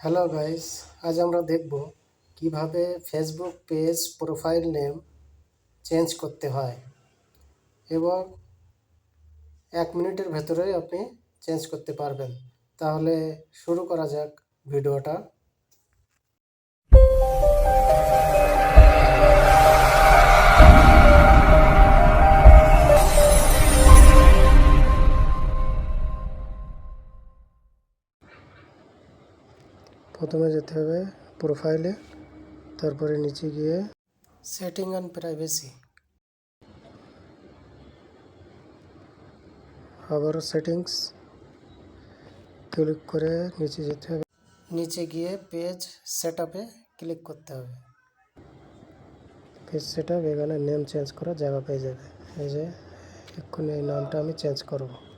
Hello guys আজ আমরা দেখব কীভাবে Facebook page profile name change করতে হয় এবং এক মিনিটের ভেতরে আপনি চেঞ্জ করতে পারবেন। তাহলে শুরু করা যাক ভিডিওটা। প্রথমে যেতে হবে প্রোফাইলে তারপরে নিচে গিয়ে সেটিং অ্যান্ড প্রাইভেসি আবারও সেটিংস ক্লিক করে নিচে যেতে হবে। নিচে গিয়ে পেজ সেট আপে ক্লিক করতে হবে। পেজ সেট আপ এখানে নেম চেঞ্জ করার জায়গা পেয়ে যাবে। এই যে, এক্ষুনি এই নামটা আমি চেঞ্জ করব।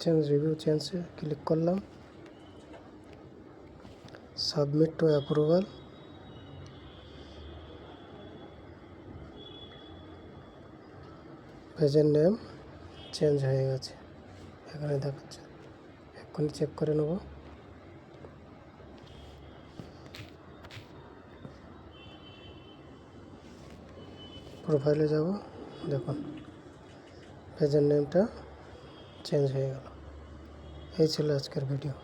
চেঞ্জ রিভিউ চেঞ্জে ক্লিক করলাম। সাবমিট টু অ্যাপ্রুভাল পেজের নেম চেঞ্জ হয়ে গেছে। এখানে দেখাচ্ছে। এক্ষুনি চেক করে নেব। প্রোফাইলে যাব। দেখুন। পেজের নেমটা চেঞ্জ হয়ে গেল। এই ছিল আজকের ভিডিও